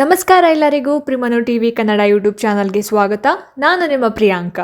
ನಮಸ್ಕಾರ ಎಲ್ಲರಿಗೂ ಪ್ರಿಮನು ಟಿ ವಿ ಕನ್ನಡ ಯೂಟ್ಯೂಬ್ ಚಾನಲ್ಗೆ ಸ್ವಾಗತ. ನಾನು ನಿಮ್ಮ ಪ್ರಿಯಾಂಕ.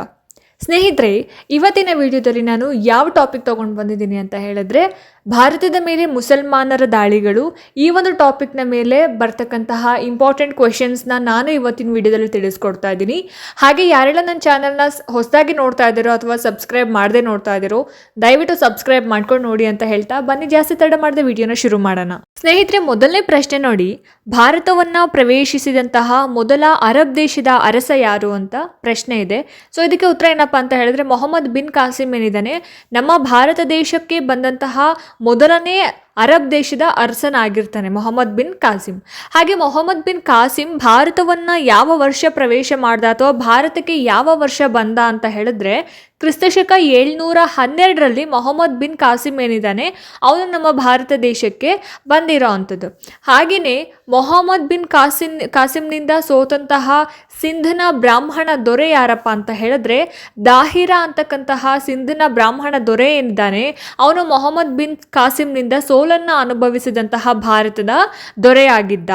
ಸ್ನೇಹಿತರೆ, ಇವತ್ತಿನ ವಿಡಿಯೋದಲ್ಲಿ ನಾನು ಯಾವ ಟಾಪಿಕ್ ತೊಗೊಂಡು ಬಂದಿದ್ದೀನಿ ಅಂತ ಹೇಳಿದ್ರೆ ಭಾರತದ ಮೇಲೆ ಮುಸಲ್ಮಾನರ ದಾಳಿಗಳು ಈ ಒಂದು ಟಾಪಿಕ್ನ ಮೇಲೆ ಬರ್ತಕ್ಕಂತಹ ಇಂಪಾರ್ಟೆಂಟ್ ಕ್ವೆಶನ್ಸ್ನ ನಾನು ಇವತ್ತಿನ ವಿಡಿಯೋದಲ್ಲಿ ತಿಳಿಸ್ಕೊಡ್ತಾ ಇದ್ದೀನಿ. ಹಾಗೆ ಯಾರೆಲ್ಲ ನನ್ನ ಚಾನಲ್ನ ಹೊಸದಾಗಿ ನೋಡ್ತಾ ಇದ್ದೀರೋ ಅಥವಾ ಸಬ್ಸ್ಕ್ರೈಬ್ ಮಾಡದೆ ನೋಡ್ತಾ ಇದ್ದೀರೋ, ದಯವಿಟ್ಟು ಸಬ್ಸ್ಕ್ರೈಬ್ ಮಾಡ್ಕೊಂಡು ನೋಡಿ ಅಂತ ಹೇಳ್ತಾ ಬನ್ನಿ ಜಾಸ್ತಿ ತಡ ಮಾಡದೆ ವಿಡಿಯೋನ ಶುರು ಮಾಡೋಣ. ಸ್ನೇಹಿತರೆ, ಮೊದಲನೇ ಪ್ರಶ್ನೆ ನೋಡಿ, ಭಾರತವನ್ನು ಪ್ರವೇಶಿಸಿದಂತಹ ಮೊದಲ ಅರಬ್ ದೇಶದ ಅರಸ ಯಾರು ಅಂತ ಪ್ರಶ್ನೆ ಇದೆ. ಸೊ ಇದಕ್ಕೆ ಉತ್ತರ ಏನಪ್ಪಾ ಅಂತ ಹೇಳಿದ್ರೆ, ಮೊಹಮ್ಮದ್ ಬಿನ್ ಕಾಸಿಂ ಏನಿದ್ದಾನೆ. ನಮ್ಮ ಭಾರತ ದೇಶಕ್ಕೆ ಬಂದಂತಹ ಮೊದಲನೇ ಅರಬ್ ದೇಶದ ಅರಸನಾಗಿರ್ತಾನೆ ಮೊಹಮ್ಮದ್ ಬಿನ್ ಕಾಸಿಂ. ಹಾಗೆ ಮೊಹಮ್ಮದ್ ಬಿನ್ ಕಾಸಿಂ ಭಾರತವನ್ನ ಯಾವ ವರ್ಷ ಪ್ರವೇಶ ಮಾಡ್ದ ಅಥವಾ ಭಾರತಕ್ಕೆ ಯಾವ ವರ್ಷ ಬಂದ ಅಂತ ಹೇಳಿದ್ರೆ ಕ್ರಿಸ್ತಶಕ ಏಳ್ನೂರ ಹನ್ನೆರಡರಲ್ಲಿ ಮೊಹಮ್ಮದ್ ಬಿನ್ ಕಾಸಿಂ ಏನಿದ್ದಾನೆ, ಅವನು ನಮ್ಮ ಭಾರತ ದೇಶಕ್ಕೆ ಬಂದಿರೋ ಅಂಥದ್ದು. ಹಾಗೆಯೇ ಮೊಹಮ್ಮದ್ ಬಿನ್ ಕಾಸಿಂ, ಕಾಸಿಂನಿಂದ ಸೋತಂತಹ ಸಿಂಧನ ಬ್ರಾಹ್ಮಣ ದೊರೆ ಯಾರಪ್ಪ ಅಂತ ಹೇಳಿದ್ರೆ, ದಾಹಿರಾ ಅಂತಕ್ಕಂತಹ ಸಿಂಧನ ಬ್ರಾಹ್ಮಣ ದೊರೆ ಏನಿದ್ದಾನೆ, ಅವನು ಮೊಹಮ್ಮದ್ ಬಿನ್ ಕಾಸಿಂನಿಂದ ಸೋಲನ್ನು ಅನುಭವಿಸಿದಂತಹ ಭಾರತದ ದೊರೆಯಾಗಿದ್ದ.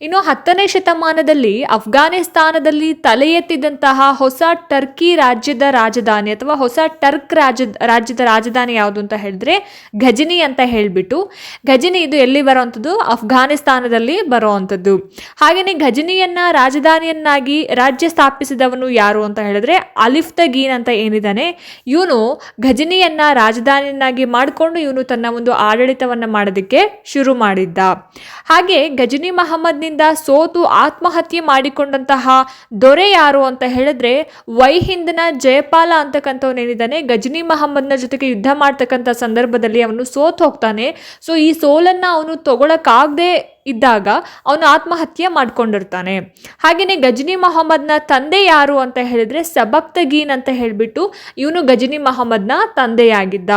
ಇನ್ನು ಹತ್ತನೇ ಶತಮಾನದಲ್ಲಿ ಅಫ್ಘಾನಿಸ್ತಾನದಲ್ಲಿ ತಲೆ ಎತ್ತಿದಂತಹ ಹೊಸ ಟರ್ಕಿ ರಾಜ್ಯದ ರಾಜಧಾನಿ ಅಥವಾ ಹೊಸ ಟರ್ಕ್ ರಾಜ, ರಾಜ್ಯದ ರಾಜಧಾನಿ ಯಾವುದು ಅಂತ ಹೇಳಿದ್ರೆ ಘಜಿನಿ ಅಂತ ಹೇಳಿಬಿಟ್ಟು. ಘಜಿನಿ ಇದು ಎಲ್ಲಿ ಬರುವಂಥದ್ದು? ಅಫ್ಘಾನಿಸ್ತಾನದಲ್ಲಿ ಬರುವಂಥದ್ದು. ಹಾಗೆಯೇ ಘಜಿನಿಯನ್ನ ರಾಜಧಾನಿಯನ್ನಾಗಿ ರಾಜ್ಯ ಸ್ಥಾಪಿಸಿದವನು ಯಾರು ಅಂತ ಹೇಳಿದ್ರೆ ಅಲಿಫ್ ತಗೀನ್ ಗೀನ್ ಅಂತ ಏನಿದ್ದಾನೆ. ಇವನು ಘಜಿನಿಯನ್ನ ರಾಜಧಾನಿಯನ್ನಾಗಿ ಮಾಡಿಕೊಂಡು ಇವನು ತನ್ನ ಒಂದು ಆಡಳಿತವನ್ನ ಮಾಡೋದಕ್ಕೆ ಶುರು ಮಾಡಿದ್ದ. ಹಾಗೆ ಗಜನಿ ಮಹಮ್ಮದ್ನಿಂದ ಸೋತು ಆತ್ಮಹತ್ಯೆ ಮಾಡಿಕೊಂಡಂತಹ ದೊರೆ ಯಾರು ಅಂತ ಹೇಳಿದ್ರೆ ವೈಹಿಂದನ ಜಯಪಾಲ ಅಂತಕ್ಕಂಥವನೇನಿದ್ದಾನೆ ಗಜನಿ ಮಹಮ್ಮದ್ನ ಜೊತೆಗೆ ಯುದ್ಧ ಮಾಡ್ತಕ್ಕಂಥ ಸಂದರ್ಭದಲ್ಲಿ ಅವನು ಸೋತು ಹೋಗ್ತಾನೆ. ಸೊ ಈ ಸೋಲನ್ನ ಅವನು ತಗೊಳಕ್ಕಾಗದೆ ಇದ್ದಾಗ ಅವನು ಆತ್ಮಹತ್ಯೆ ಮಾಡ್ಕೊಂಡಿರ್ತಾನೆ. ಹಾಗೆಯೇ ಗಜನಿ ಮೊಹಮ್ಮದ್ನ ತಂದೆ ಯಾರು ಅಂತ ಹೇಳಿದ್ರೆ ಸಬಕ್ತಗೀನ್ ಅಂತ ಹೇಳಿಬಿಟ್ಟು ಇವನು ಗಜನಿ ಮೊಹಮ್ಮದ್ನ ತಂದೆಯಾಗಿದ್ದ.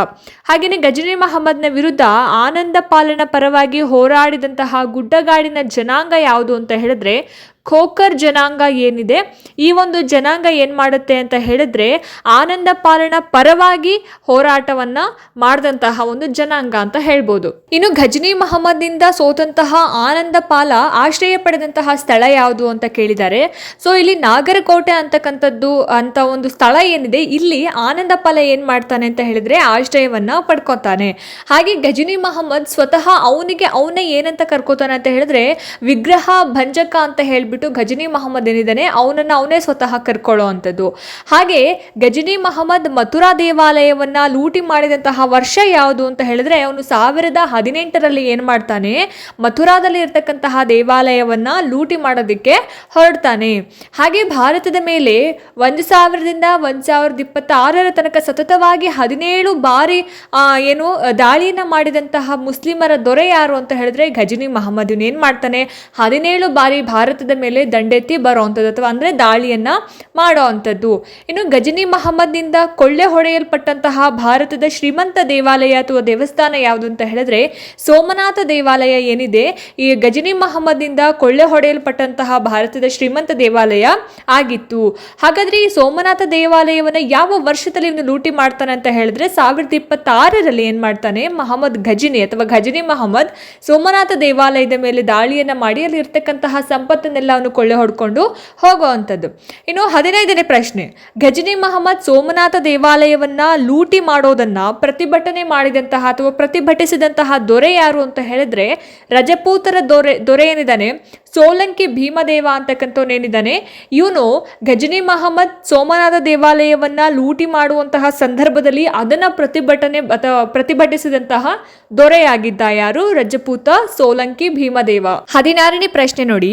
ಹಾಗೆಯೇ ಗಜನಿ ಮೊಹಮ್ಮದ್ನ ವಿರುದ್ಧ ಆನಂದ ಪಾಲನ ಪರವಾಗಿ ಹೋರಾಡಿದಂತಹ ಗುಡ್ಡಗಾಡಿನ ಜನಾಂಗ ಯಾವುದು ಅಂತ ಹೇಳಿದ್ರೆ ಖೋಖರ್ ಜನಾಂಗ ಏನಿದೆ, ಈ ಒಂದು ಜನಾಂಗ ಏನು ಮಾಡುತ್ತೆ ಅಂತ ಹೇಳಿದ್ರೆ ಆನಂದ ಪಾಲನ ಪರವಾಗಿ ಹೋರಾಟವನ್ನ ಮಾಡಿದಂತಹ ಒಂದು ಜನಾಂಗ ಅಂತ ಹೇಳ್ಬೋದು. ಇನ್ನು ಘಜ್ನಿ ಮಹಮ್ಮದ್ನಿಂದ ಸೋತಂತಹ ಆನಂದ ಪಾಲ ಆಶ್ರಯ ಪಡೆದಂತಹ ಸ್ಥಳ ಯಾವುದು ಅಂತ ಕೇಳಿದ್ದಾರೆ ಸೊ ಇಲ್ಲಿ ನಾಗರಕೋಟೆ ಅಂತಕ್ಕಂಥದ್ದು ಅಂತ ಒಂದು ಸ್ಥಳ ಏನಿದೆ, ಇಲ್ಲಿ ಆನಂದ ಪಾಲ ಏನು ಮಾಡ್ತಾನೆ ಅಂತ ಹೇಳಿದ್ರೆ ಆಶ್ರಯವನ್ನ ಪಡ್ಕೊತಾನೆ. ಹಾಗೆ ಗಜನಿ ಮಹಮ್ಮದ್ ಸ್ವತಃ ಅವನಿಗೆ, ಅವನೇ ಏನಂತ ಕರ್ಕೋತಾನೆ ಅಂತ ಹೇಳಿದ್ರೆ ವಿಗ್ರಹ ಭಂಜಕ ಅಂತ ಹೇಳ್ಬಿಟ್ಟು ಗಜನಿ ಮಹಮ್ಮದ್ ಏನಿದ್ದಾನೆ, ಅವನನ್ನು ಅವನೇ ಸ್ವತಃ ಕರ್ಕೊಳ್ಳೋ ಅಂಥದ್ದು. ಹಾಗೆ ಗಜನಿ ಮಹಮ್ಮದ್ ಮಥುರಾ ದೇವಾಲಯವನ್ನ ಲೂಟಿ ಮಾಡಿದಂತಹ ವರ್ಷ ಯಾವುದು ಅಂತ ಹೇಳಿದ್ರೆ, ಅವನು ಸಾವಿರದ ಹದಿನೆಂಟರಲ್ಲಿ ಏನು ಮಾಡ್ತಾನೆ, ಮಥುರಾದಲ್ಲಿ ಇರ್ತಕ್ಕಂತಹ ದೇವಾಲಯವನ್ನ ಲೂಟಿ ಮಾಡೋದಕ್ಕೆ ಹೊರಡ್ತಾನೆ. ಹಾಗೆ ಭಾರತದ ಮೇಲೆ ಒಂದು ಸಾವಿರದಿಂದ ಒಂದು ಸಾವಿರದ ಇಪ್ಪತ್ತಾರರ ತನಕ ಸತತವಾಗಿ ಹದಿನೇಳು ಬಾರಿ ಏನು, ದಾಳಿಯನ್ನ ಮಾಡಿದಂತಹ ಮುಸ್ಲಿಮರ ದೊರೆ ಯಾರು ಅಂತ ಹೇಳಿದ್ರೆ ಗಜನಿ ಮಹಮ್ಮದ್. ಏನು ಮಾಡ್ತಾನೆ, ಹದಿನೇಳು ಬಾರಿ ಭಾರತದ ಮೇಲೆ ದಂಡೆತ್ತಿ ಬರೋವಂಥದ್ದು ಅಥವಾ ಅಂದರೆ ದಾಳಿಯನ್ನ ಮಾಡೋ ಇನ್ನು ಗಜನಿ ಮಹಮ್ಮದ್ನಿಂದ ಕೊಳ್ಳೆ ಹೊಡೆಯಲ್ಪಟ್ಟಂತಹ ಭಾರತದ ಶ್ರೀಮಂತ ದೇವಾಲಯ ಅಥವಾ ದೇವಸ್ಥಾನ ಯಾವುದು ಅಂತ ಹೇಳಿದ್ರೆ ಸೋಮನಾಥ ದೇವಾಲಯ ಏನಿದೆ? ಈ ಗಜನಿ ಮಹಮ್ಮದ್ನಿಂದ ಕೊಳ್ಳೆ ಹೊಡೆಯಲ್ಪಟ್ಟಂತಹ ಭಾರತದ ಶ್ರೀಮಂತ ದೇವಾಲಯ ಆಗಿತ್ತು. ಹಾಗಾದ್ರೆ ಈ ಸೋಮನಾಥ ದೇವಾಲಯವನ್ನ ಯಾವ ವರ್ಷದಲ್ಲಿ ಇವನು ಲೂಟಿ ಮಾಡ್ತಾನೆ ಅಂತ ಹೇಳಿದ್ರೆ ಸಾವಿರದ ಇಪ್ಪತ್ತಾರರಲ್ಲಿ ಏನ್ ಮಾಡ್ತಾನೆ? ಮಹಮ್ಮದ್ ಘಜಿನಿ ಅಥವಾ ಘಜಿನಿ ಮಹಮ್ಮದ್ ಸೋಮನಾಥ ದೇವಾಲಯದ ಮೇಲೆ ದಾಳಿಯನ್ನ ಮಾಡಿ, ಅಲ್ಲಿ ಇರ್ತಕ್ಕಂತಹ ಸಂಪತ್ತನ್ನೆಲ್ಲ ಅವನು ಕೊಳ್ಳೆ ಹೊಡ್ಕೊಂಡು ಹೋಗುವಂಥದ್ದು ಇನ್ನು ಹದಿನೈದನೇ ಪ್ರಶ್ನೆ. ಗಜನಿ ಮಹಮ್ಮದ್ ಸೋಮನಾಥ ದೇವಾಲಯವನ್ನ ಲೂಟಿ ಮಾಡೋದನ್ನ ಪ್ರತಿಭಟನೆ ಮಾಡಿದಂತಹ ಅಥವಾ ಪ್ರತಿಭಟಿಸಿದಂತಹ ದೊರೆ ಯಾರು ಅಂತ ಹೇಳಿದ್ರೆ ರಜಪೂತರ ದೊರೆ ದೊರೆ ಏನಿದ್ದಾನೆ? ಸೋಲಂಕಿ ಭೀಮದೇವ ಅಂತಕ್ಕಂಥವನೇನಿದ್ದಾನೆ ಇವನು ಗಜನಿ ಮಹಮ್ಮದ್ ಸೋಮನಾಥ ದೇವಾಲಯವನ್ನ ಲೂಟಿ ಮಾಡುವಂತಹ ಸಂದರ್ಭದಲ್ಲಿ ಅದನ್ನ ಪ್ರತಿಭಟನೆ ಅಥವಾ ಪ್ರತಿಭಟಿಸಿದಂತಹ ದೊರೆಯಾಗಿದ್ದ ಯಾರು? ರಜಪೂತ, ಸೋಲಂಕಿ, ಭೀಮದೇವ. ಹದಿನಾರನೇ ಪ್ರಶ್ನೆ ನೋಡಿ.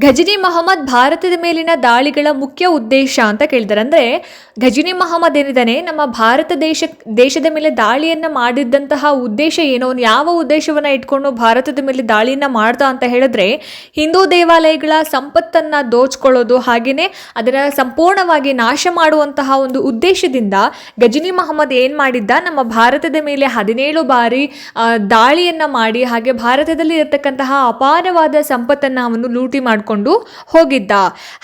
ಘಜಿನಿ ಮಹಮ್ಮದ್ ಭಾರತದ ಮೇಲಿನ ದಾಳಿಗಳ ಮುಖ್ಯ ಉದ್ದೇಶ ಅಂತ ಕೇಳಿದಾರೆ ಅಂದ್ರೆ ಘಜಿನಿ ಮೊಹಮ್ಮದ್ ಏನಿದ್ದಾನೆ ನಮ್ಮ ಭಾರತ ದೇಶ, ದೇಶದ ಮೇಲೆ ದಾಳಿಯನ್ನ ಮಾಡಿದ್ದಂತಹ ಉದ್ದೇಶ ಏನೋ, ಯಾವ ಉದ್ದೇಶವನ್ನ ಇಟ್ಕೊಂಡು ಭಾರತದ ಮೇಲೆ ದಾಳಿಯನ್ನ ಮಾಡ್ತಾ ಅಂತ ಹೇಳಿದ್ರೆ, ಹಿಂದೂ ದೇವಾಲಯಗಳ ಸಂಪತ್ತನ್ನ ದೋಚ್ಕೊಳ್ಳೋದು ಹಾಗೇನೆ ಅದರ ಸಂಪೂರ್ಣವಾಗಿ ನಾಶ ಮಾಡುವಂತಹ ಒಂದು ಉದ್ದೇಶದಿಂದ ಗಜನಿ ಮಹಮ್ಮದ್ ಏನ್ ಮಾಡಿದ್ದ, ನಮ್ಮ ಭಾರತದ ಮೇಲೆ ಹದಿನೇಳು ಬಾರಿ ದಾಳಿಯನ್ನ ಮಾಡಿ ಹಾಗೆ ಭಾರತದಲ್ಲಿ ಇರತಕ್ಕಂತಹ ಅಪಾರವಾದ ಸಂಪತ್ತನ್ನ ಅವನು ಲೂಟಿ ಮಾಡಿಕೊಂಡು ಹೋಗಿದ್ದ.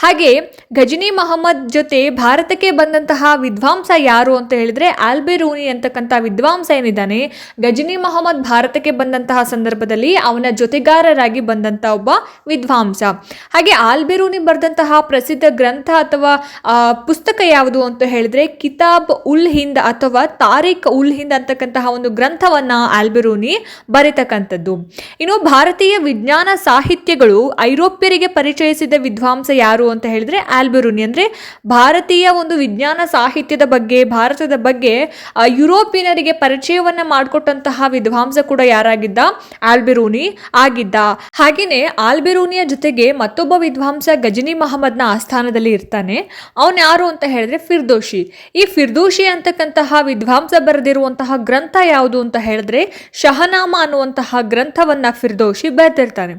ಹಾಗೆ ಗಜನಿ ಮಹಮ್ಮದ್ ಜೊತೆ ಭಾರತಕ್ಕೆ ಬಂದಂತಹ ವಿದ್ವಾಂಸ ಯಾರು ಅಂತ ಹೇಳಿದ್ರೆ ಆಲ್ಬೆರೂನಿ ಅಂತಕ್ಕಂಥ ವಿದ್ವಾಂಸ ಏನಿದ್ದಾನೆ, ಗಜನಿ ಮಹಮ್ಮದ್ ಭಾರತಕ್ಕೆ ಬಂದಂತಹ ಸಂದರ್ಭದಲ್ಲಿ ಅವನ ಜೊತೆಗಾರರಾಗಿ ಬಂದಂತ ಒಬ್ಬ ವಿದ್ವಾಂಸ. ಹಾಗೆ ಆಲ್ಬೆರೂನಿ ಬರೆದಂತಹ ಪ್ರಸಿದ್ಧ ಗ್ರಂಥ ಅಥವಾ ಪುಸ್ತಕ ಯಾವುದು ಅಂತ ಹೇಳಿದ್ರೆ ಕಿತಾಬ್ ಉಲ್ ಹಿಂದ್ ಅಥವಾ ತಾರಿಕ್ ಉಲ್ ಹಿಂದ್ ಅಂತಕ್ಕಂತಹ ಒಂದು ಗ್ರಂಥವನ್ನ ಆಲ್ಬೆರೂನಿ ಬರೆತಕ್ಕಂಥದ್ದು. ಇನ್ನು ಭಾರತೀಯ ವಿಜ್ಞಾನ ಸಾಹಿತ್ಯಗಳು ಐರೋಪ್ಯರಿಗೆ ಪರಿಚಯಿಸಿದ ವಿದ್ವಾಂಸ ಯಾರು ಅಂತ ಹೇಳಿದ್ರೆ ಆಲ್ಬೆರೂನಿ. ಅಂದ್ರೆ ಭಾರತೀಯ ಒಂದು ವಿಜ್ಞಾನ ಸಾಹಿತ್ಯದ ಬಗ್ಗೆ, ಭಾರತದ ಬಗ್ಗೆ ಯುರೋಪಿಯನರಿಗೆ ಪರಿಚಯವನ್ನ ಮಾಡಿಕೊಟ್ಟಂತಹ ವಿದ್ವಾಂಸ ಕೂಡ ಯಾರಾಗಿದ್ದ? ಆಲ್ಬೆರೂನಿ ಆಗಿದ್ದ. ಹಾಗೇನೆ ಆಲ್ಬೆರೂನಿಯ ಜೊತೆಗೆ ಮತ್ತೊಬ್ಬ ವಿದ್ವಾಂಸ ಗಜನಿ ಮಹಮ್ಮದ್ನ ಆಸ್ಥಾನದಲ್ಲಿ ಇರ್ತಾನೆ. ಅವನು ಯಾರು ಅಂತ ಹೇಳಿದ್ರೆ ಫಿರ್ದೋಷಿ. ಈ ಫಿರ್ದೋಷಿ ಅಂತಕ್ಕಂತಹ ವಿದ್ವಾಂಸ ಬರೆದಿರುವಂತಹ ಗ್ರಂಥ ಯಾವುದು ಅಂತ ಹೇಳಿದ್ರೆ ಶಹನಾಮ ಅನ್ನುವಂತಹ ಗ್ರಂಥವನ್ನ ಫಿರ್ದೋಷಿ ಬರೆದಿರ್ತಾನೆ.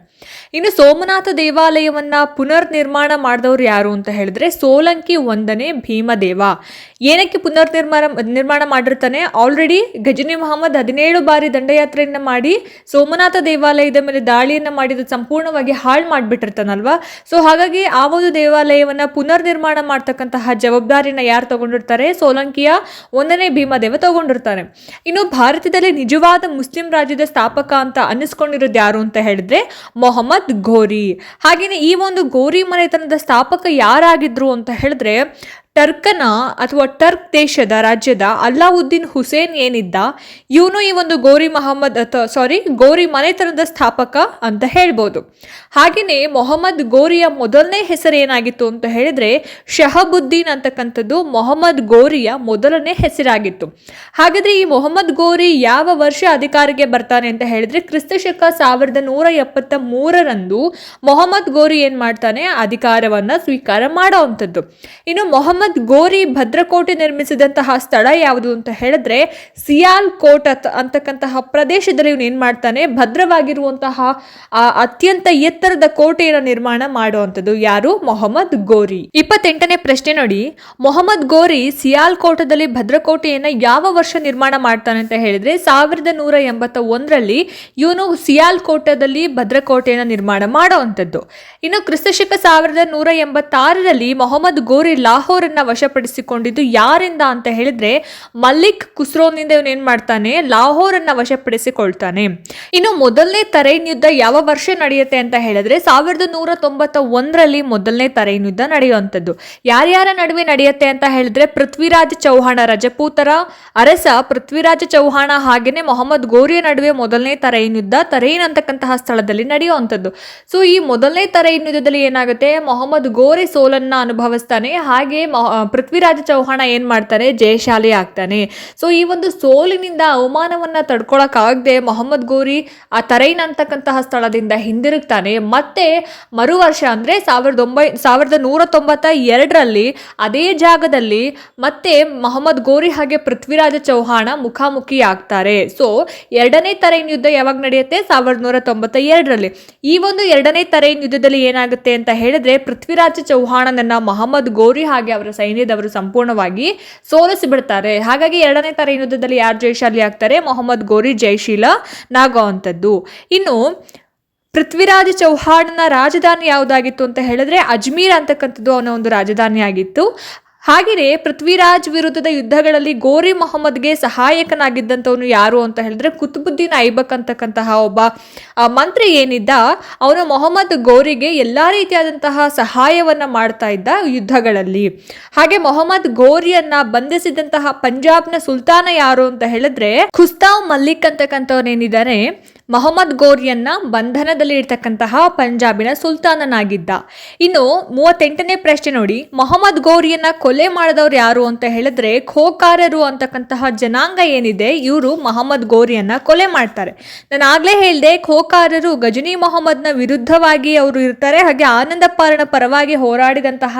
ಇನ್ನು ಸೋಮನಾಥ ದೇವಾಲಯವನ್ನ ಪುನರ್ ನಿರ್ಮಾಣ ಮಾಡಿದವರು ಯಾರು ಅಂತ ಹೇಳಿದ್ರೆ ಸೋಲಂಕಿ ಒಂದನೇ ಭೀಮದೇವ. ಏನಕ್ಕೆ ಪುನರ್ ನಿರ್ಮಾಣ ನಿರ್ಮಾಣ ಮಾಡಿರ್ತಾನೆ? ಆಲ್ರೆಡಿ ಗಜನಿ ಮಹಮ್ಮದ್ ಹದಿನೇಳು ಬಾರಿ ದಂಡಯಾತ್ರೆಯನ್ನ ಮಾಡಿ ಸೋಮನಾಥ ದೇವಾಲಯದ ಮೇಲೆ ದಾಳಿಯನ್ನ ಮಾಡಿದ ಸಂಪೂರ್ಣವಾಗಿ ಹಾಳು ಮಾಡಿಬಿಟ್ಟಿರ್ತಾನಲ್ವಾ? ಸೊ ಹಾಗಾಗಿ ಆ ಒಂದು ದೇವಾಲಯವನ್ನ ಪುನರ್ ನಿರ್ಮಾಣ ಮಾಡ್ತಕ್ಕಂತಹ ಜವಾಬ್ದಾರಿನ ಯಾರು ತಗೊಂಡಿರ್ತಾರೆ? ಸೋಲಂಕಿಯ ಒಂದನೇ ಭೀಮದೇವ ತಗೊಂಡಿರ್ತಾರೆ ಇನ್ನು ಭಾರತದಲ್ಲಿ ನಿಜವಾದ ಮುಸ್ಲಿಂ ರಾಜ್ಯದ ಸ್ಥಾಪಕ ಅಂತ ಅನ್ನಿಸ್ಕೊಂಡಿರೋದು ಯಾರು ಅಂತ ಹೇಳಿದ್ರೆ ಮೊಹಮ್ಮದ್ ಘೋರಿ. ಹಾಗೆಯೇ ಈ ಒಂದು ಗೋರಿ ಮನೆತನದ ಸ್ಥಾಪಕ ಯಾರಾಗಿದ್ರು ಅಂತ ಹೇಳಿದ್ರೆ ಟರ್ಕನ ಅಥವಾ ಟರ್ಕ್ ದೇಶದ ರಾಜ್ಯದ ಅಲ್ಲಾವುದ್ದೀನ್ ಹುಸೇನ್ ಏನಿದ್ದ, ಇವನು ಈ ಒಂದು ಗೋರಿ ಮೊಹಮ್ಮದ್ ಅಥವಾ ಸಾರಿ ಗೋರಿ ಮನೆತನದ ಸ್ಥಾಪಕ ಅಂತ ಹೇಳ್ಬೋದು. ಹಾಗೆಯೇ ಮೊಹಮ್ಮದ್ ಗೋರಿಯ ಮೊದಲನೇ ಹೆಸರು ಏನಾಗಿತ್ತು ಅಂತ ಹೇಳಿದ್ರೆ, ಶಹಬುದ್ದೀನ್ ಅಂತಕ್ಕಂಥದ್ದು ಮೊಹಮ್ಮದ್ ಗೋರಿಯ ಮೊದಲನೇ ಹೆಸರಾಗಿತ್ತು. ಹಾಗಾದ್ರೆ ಈ ಮೊಹಮ್ಮದ್ ಗೋರಿ ಯಾವ ವರ್ಷ ಅಧಿಕಾರಕ್ಕೆ ಬರ್ತಾನೆ ಅಂತ ಹೇಳಿದ್ರೆ ಕ್ರಿಸ್ತಶಕ ಸಾವಿರದ ನೂರ ಎಪ್ಪತ್ತ ಮೂರರಂದು ಮೊಹಮ್ಮದ್ ಗೋರಿ ಏನ್ ಮಾಡ್ತಾನೆ, ಅಧಿಕಾರವನ್ನ ಸ್ವೀಕಾರ ಮಾಡೋವಂಥದ್ದು ಇನ್ನು ಮೊಹಮ್ಮದ್ ಗೋರಿ ಭದ್ರಕೋಟೆ ನಿರ್ಮಿಸಿದಂತಹ ಸ್ಥಳ ಯಾವುದು ಅಂತ ಹೇಳಿದ್ರೆ ಸಿಯಾಲ್ ಕೋಟ್ ಅತ್ ಅಂತಕ್ಕಂತಹ ಪ್ರದೇಶದಲ್ಲಿ ಇವನು ಏನ್ ಮಾಡ್ತಾನೆ? ಭದ್ರವಾಗಿರುವಂತಹ ಅತ್ಯಂತ ಎತ್ತರದ ಕೋಟೆಯನ್ನು ನಿರ್ಮಾಣ ಮಾಡುವಂಥದ್ದು ಯಾರು? ಮೊಹಮ್ಮದ್ ಗೋರಿ. ಇಪ್ಪತ್ತೆಂಟನೇ ಪ್ರಶ್ನೆ ನೋಡಿ. ಮೊಹಮ್ಮದ್ ಗೋರಿ ಸಿಯಾಲ್ ಕೋಟದಲ್ಲಿ ಭದ್ರಕೋಟೆಯನ್ನ ಯಾವ ವರ್ಷ ನಿರ್ಮಾಣ ಮಾಡ್ತಾನೆ ಅಂತ ಹೇಳಿದ್ರೆ ಸಾವಿರದ ನೂರ ಎಂಬತ್ತ ಒಂದರಲ್ಲಿ ಇವನು ಸಿಯಾಲ್ ಕೋಟದಲ್ಲಿ ಭದ್ರಕೋಟೆಯನ್ನು ನಿರ್ಮಾಣ ಮಾಡುವಂಥದ್ದು. ಇನ್ನು ಕ್ರಿಸ್ತಶಕ ಸಾವಿರದ ನೂರ ಎಂಬತ್ತಾರರಲ್ಲಿ ಮೊಹಮ್ಮದ್ ಗೋರಿ ಲಾಹೋರನ್ನ ವಶಪಡಿಸಿಕೊಂಡಿದ್ದು ಯಾರಿಂದ ಅಂತ ಹೇಳಿದ್ರೆ ಮಲ್ಲಿಕ್ ಕುಸ್ರೋನಿಂದ ಏನ್ ಮಾಡ್ತಾನೆ? ಅನ್ನ ವಶಪಡಿಸಿಕೊಳ್ತಾನೆ. ಇನ್ನು ಮೊದಲನೇ ತರೈನ್ ಯುದ್ಧ ಯಾವ ವರ್ಷ ನಡೆಯುತ್ತೆ ಅಂತ ಹೇಳಿದ್ರೆ ಸಾವಿರದ ನೂರ ತೊಂಬತ್ತ ಒಂದರಲ್ಲಿ ಮೊದಲನೇ ತರೈನ್ ಯುದ್ಧ ನಡೆಯುವಂಥದ್ದು. ಯಾರ್ಯಾರ ನಡುವೆ ನಡೆಯುತ್ತೆ ಅಂತ ಹೇಳಿದ್ರೆ ಪೃಥ್ವಿರಾಜ್ ಚೌಹಾಣ, ರಜಪೂತರ ಅರಸ ಪೃಥ್ವಿರಾಜ ಚೌಹಾಣ ಹಾಗೇನೆ ಮೊಹಮ್ಮದ್ ಗೋರಿಯ ನಡುವೆ ಮೊದಲನೇ ತರೈನ್ ಯುದ್ಧ ತರೈನ್ ಅಂತಕ್ಕಂತಹ ಸ್ಥಳದಲ್ಲಿ ನಡೆಯುವಂಥದ್ದು. ಸೊ ಈ ಮೊದಲನೇ ತರೈನ್ ಯುದ್ಧದಲ್ಲಿ ಏನಾಗುತ್ತೆ? ಮೊಹಮ್ಮದ್ ಗೋರೆ ಸೋಲನ್ನ ಅನುಭವಿಸ್ತಾನೆ. ಹಾಗೆ ಪೃಥ್ವಿರಾಜ ಚೌಹಾಣ ಏನು ಮಾಡ್ತಾನೆ ಜಯಶಾಲಿ ಆಗ್ತಾನೆ. ಸೊ ಈ ಒಂದು ಸೋಲಿನಿಂದ ಅವಮಾನವನ್ನ ತಡ್ಕೊಳಕ್ಕಾಗದೆ ಮೊಹಮ್ಮದ್ ಗೋರಿ ಆ ತರೈನ್ ಅಂತಕ್ಕಂತಹ ಸ್ಥಳದಿಂದ ಹಿಂದಿರುಗ್ತಾನೆ. ಮತ್ತೆ ಮರು ವರ್ಷ ಅಂದ್ರೆ ಸಾವಿರದ ಒಂಬೈ, ಸಾವಿರದ ನೂರ ತೊಂಬತ್ತ ಎರಡರಲ್ಲಿ ಅದೇ ಜಾಗದಲ್ಲಿ ಮತ್ತೆ ಮೊಹಮ್ಮದ್ ಗೋರಿ ಹಾಗೆ ಪೃಥ್ವಿರಾಜ ಚೌಹಾಣ ಮುಖಾಮುಖಿ ಆಗ್ತಾರೆ. ಸೊ ಎರಡನೇ ತರೈನ್ ಯುದ್ಧ ಯಾವಾಗ ನಡೆಯುತ್ತೆ? ಸಾವಿರದ ನೂರ ತೊಂಬತ್ತ ಎರಡರಲ್ಲಿ. ಈ ಒಂದು ಎರಡನೇ ತರೈನ್ ಯುದ್ಧದಲ್ಲಿ ಏನಾಗುತ್ತೆ ಅಂತ ಹೇಳಿದ್ರೆ, ಪೃಥ್ವಿರಾಜ ಚೌಹಾಣನನ್ನ ಮೊಹಮ್ಮದ್ ಗೋರಿ ಹಾಗೆ ಅವರ ಸೈನ್ಯದವರು ಸಂಪೂರ್ಣವಾಗಿ ಸೋಲಿಸಿ ಬಿಡ್ತಾರೆ ಹಾಗಾಗಿ ಎರಡನೇ ತರ ಯುದ್ಧದಲ್ಲಿ ಯಾರು ಜಯಶಾಲಿ ಆಗ್ತಾರೆ? ಮೊಹಮ್ಮದ್ ಗೋರಿ, ಜಯಶೀಲ ಅಂತದ್ದು ಇನ್ನು ಪೃಥ್ವಿರಾಜ ಚೌಹಾಣನ ರಾಜಧಾನಿ ಯಾವುದಾಗಿತ್ತು ಅಂತ ಹೇಳಿದ್ರೆ ಅಜ್ಮೀರ್ ಅಂತಕ್ಕಂಥದ್ದು ಅವನ ಒಂದು ರಾಜಧಾನಿ ಆಗಿತ್ತು ಹಾಗೆಯೇ ಪೃಥ್ವಿರಾಜ್ ವಿರುದ್ಧದ ಯುದ್ಧಗಳಲ್ಲಿ ಗೋರಿ ಮೊಹಮ್ಮದ್ಗೆ ಸಹಾಯಕನಾಗಿದ್ದಂಥವನು ಯಾರು ಅಂತ ಹೇಳಿದ್ರೆ ಕುತುಬುದ್ದೀನ್ ಐಬಕ್ ಅಂತಕ್ಕಂತಹ ಒಬ್ಬ ಮಂತ್ರಿ ಏನಿದ್ದ, ಅವನು ಮೊಹಮ್ಮದ್ ಗೋರಿಗೆ ಎಲ್ಲ ರೀತಿಯಾದಂತಹ ಸಹಾಯವನ್ನು ಮಾಡ್ತಾ ಇದ್ದ ಯುದ್ಧಗಳಲ್ಲಿ. ಹಾಗೆ ಮೊಹಮ್ಮದ್ ಗೋರಿಯನ್ನ ಬಂಧಿಸಿದಂತಹ ಪಂಜಾಬ್ನ ಸುಲ್ತಾನ ಯಾರು ಅಂತ ಹೇಳಿದ್ರೆ ಖುಸ್ತಾವ್ ಮಲ್ಲಿಕ್ ಅಂತಕ್ಕಂಥವನೇನಿದ್ದಾನೆ ಮೊಹಮ್ಮದ್ ಗೋರಿಯನ್ನ ಬಂಧನದಲ್ಲಿ ಇರ್ತಕ್ಕಂತಹ ಪಂಜಾಬಿನ ಸುಲ್ತಾನನಾಗಿದ್ದ. ಇನ್ನು ಮೂವತ್ತೆಂಟನೇ ಪ್ರಶ್ನೆ ನೋಡಿ, ಮೊಹಮ್ಮದ್ ಗೋರಿಯನ್ನ ಕೊಲೆ ಮಾಡಿದವ್ರು ಯಾರು ಅಂತ ಹೇಳಿದ್ರೆ ಖೋಕಾರರು ಅಂತಕ್ಕಂತಹ ಜನಾಂಗ ಏನಿದೆ, ಇವರು ಮೊಹಮ್ಮದ್ ಗೋರಿಯನ್ನ ಕೊಲೆ ಮಾಡ್ತಾರೆ. ನಾನು ಆಗ್ಲೇ ಹೇಳಿದೆ ಖೋಕಾರರು ಗಜನಿ ಮೊಹಮ್ಮದ್ನ ವಿರುದ್ಧವಾಗಿ ಅವರು ಇರ್ತಾರೆ, ಹಾಗೆ ಆನಂದಪಾರನ ಪರವಾಗಿ ಹೋರಾಡಿದಂತಹ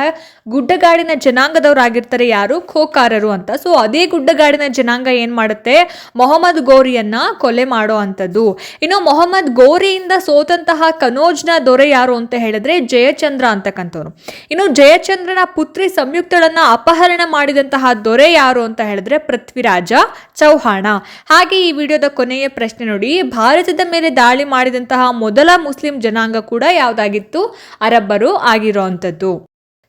ಗುಡ್ಡಗಾಡಿನ ಜನಾಂಗದವರಾಗಿರ್ತಾರೆ ಯಾರು? ಖೋಕಾರರು ಅಂತ. ಸೊ ಅದೇ ಗುಡ್ಡಗಾಡಿನ ಜನಾಂಗ ಏನ್ ಮಾಡುತ್ತೆ? ಮೊಹಮ್ಮದ್ ಗೋರಿಯನ್ನ ಕೊಲೆ ಮಾಡೋ ಅಂಥದ್ದು. ಇನ್ನು ಮೊಹಮ್ಮದ್ ಗೋರಿಯಿಂದ ಸೋತಂತಹ ಕನೋಜ್ನ ದೊರೆ ಯಾರು ಅಂತ ಹೇಳಿದ್ರೆ ಜಯಚಂದ್ರ ಅಂತಕ್ಕಂಥವ್ರು. ಇನ್ನು ಜಯಚಂದ್ರನ ಪುತ್ರಿ ಸಂಯುಕ್ತಳನ್ನ ಅಪಹರಣ ಮಾಡಿದಂತಹ ದೊರೆ ಯಾರು ಅಂತ ಹೇಳಿದ್ರೆ ಪೃಥ್ವಿರಾಜ ಚೌಹಾಣ. ಹಾಗೆ ಈ ವಿಡಿಯೋದ ಕೊನೆಯ ಪ್ರಶ್ನೆ ನೋಡಿ, ಭಾರತದ ಮೇಲೆ ದಾಳಿ ಮಾಡಿದಂತಹ ಮೊದಲ ಮುಸ್ಲಿಂ ಜನಾಂಗ ಕೂಡ ಯಾವುದಾಗಿತ್ತು? ಅರಬ್ಬರು ಆಗಿರೋವಂಥದ್ದು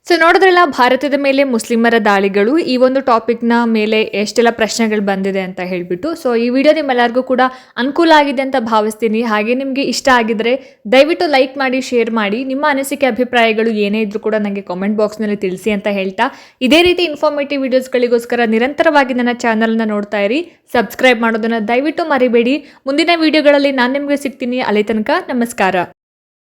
ಸೊ ನೋಡಿದ್ರಲ್ಲ, ಭಾರತದ ಮೇಲೆ ಮುಸ್ಲಿಮರ ದಾಳಿಗಳು ಈ ಒಂದು ಟಾಪಿಕ್ನ ಮೇಲೆ ಎಷ್ಟೆಲ್ಲ ಪ್ರಶ್ನೆಗಳು ಬಂದಿದೆ ಅಂತ ಹೇಳಿಬಿಟ್ಟು ಸೊ ಈ ವಿಡಿಯೋ ನಿಮ್ಮೆಲ್ಲರಿಗೂ ಕೂಡ ಅನುಕೂಲ ಆಗಿದೆ ಅಂತ ಭಾವಿಸ್ತೀನಿ. ಹಾಗೆ ನಿಮಗೆ ಇಷ್ಟ ಆಗಿದ್ರೆ ದಯವಿಟ್ಟು ಲೈಕ್ ಮಾಡಿ ಶೇರ್ ಮಾಡಿ. ನಿಮ್ಮ ಅನಿಸಿಕೆ, ಅಭಿಪ್ರಾಯಗಳು ಏನೇ ಇದ್ರೂ ಕೂಡ ನನಗೆ ಕಾಮೆಂಟ್ ಬಾಕ್ಸ್ನಲ್ಲಿ ತಿಳಿಸಿ ಅಂತ ಹೇಳ್ತಾ, ಇದೇ ರೀತಿ ಇನ್ಫಾರ್ಮೇಟಿವ್ ವಿಡಿಯೋಸ್ಗಳಿಗೋಸ್ಕರ ನಿರಂತರವಾಗಿ ನನ್ನ ಚಾನಲ್ನ ನೋಡ್ತಾ ಇರಿ. ಸಬ್ಸ್ಕ್ರೈಬ್ ಮಾಡೋದನ್ನು ದಯವಿಟ್ಟು ಮರಿಬೇಡಿ. ಮುಂದಿನ ವಿಡಿಯೋಗಳಲ್ಲಿ ನಾನು ನಿಮಗೆ ಸಿಗ್ತೀನಿ. ಅಲ್ಲಿ ತನಕ ನಮಸ್ಕಾರ.